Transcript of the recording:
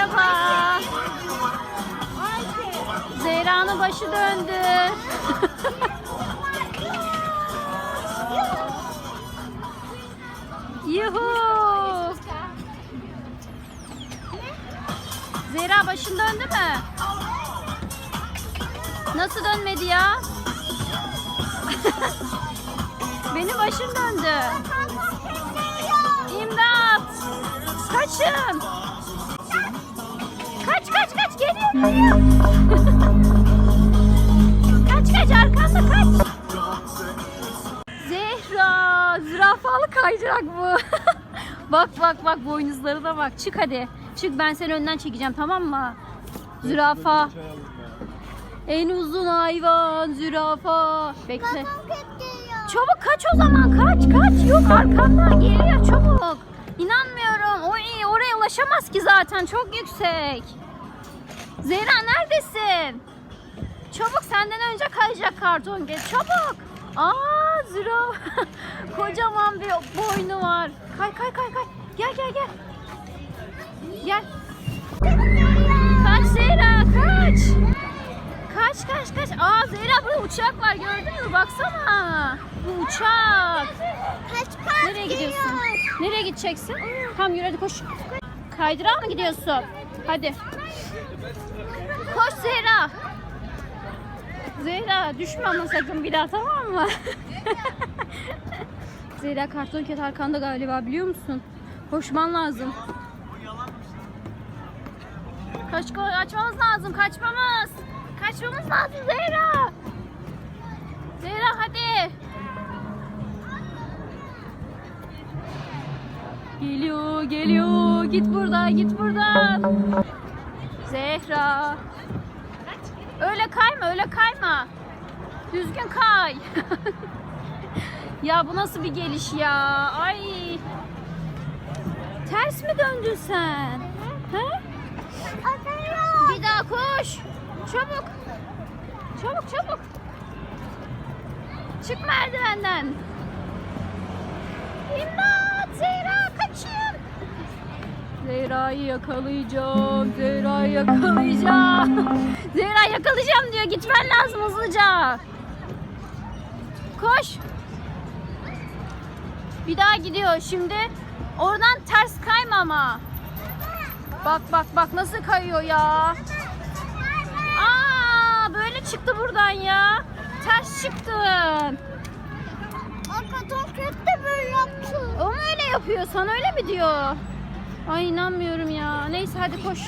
Merhaba. Zehra'nın başı döndü. Yuhu. Zehra başın döndü mü? Nasıl dönmedi ya? Benim başım döndü. İmdat! Kaçın! Kaç kaç arkanda kaç. Zehra zürafalı kaydırak bu. bak bak bak boynuzları da bak. Çık hadi. Çık ben seni önden çekeceğim tamam mı? Zürafa. En uzun hayvan zürafa. Bekle. Çabuk kaç o zaman kaç kaç. Yok arkamdan geliyor çabuk. İnanmıyorum. O oraya ulaşamaz ki zaten çok yüksek. Zehra neredesin? Çabuk senden önce kayacak karton geç çabuk. Aa zürafa. Kocaman bir boynu var. Kay kay kay kay. Gel gel gel. Gel. Kaç Zehra kaç. Kaç kaç kaç. Aa Zehra burada uçak var gördün mü? Baksana. Bu uçak. Kaç kaç Nereye gidiyorsun? Nereye gideceksin? Tamam yürü hadi koş. Kaydırağa mı gidiyorsun? Hadi. Koş Zehra. Zehra düşme ama sakın bir daha tamam mı? Zehra karton ket arkanda galiba biliyor musun? Koşman lazım. Kaç kaçmamız lazım kaçmamız. Kaçmamız lazım Zehra. Zehra hadi. Geliyor. Git buradan, git buradan. Zehra. Öyle kayma, öyle kayma. Düzgün kay. ya bu nasıl bir geliş ya? Ay. Ters mi döndün sen? He? Bir daha koş. Çabuk. Çabuk çabuk. Çık merdivenden. İmdat Zehra. Zehra'yı yakalayacağım. Zehra'yı yakalayacağım. Zehra yakalayacağım diyor. Gitmen lazım hızlıca. Koş. Bir daha gidiyor şimdi. Oradan ters kayma ama. Bak bak bak nasıl kayıyor ya. Aa böyle çıktı buradan ya. Ters çıktın. Karton ket de böyle yaptı. O mu öyle yapıyor? Sana öyle mi diyor? Ay inanmıyorum ya. Neyse hadi koş.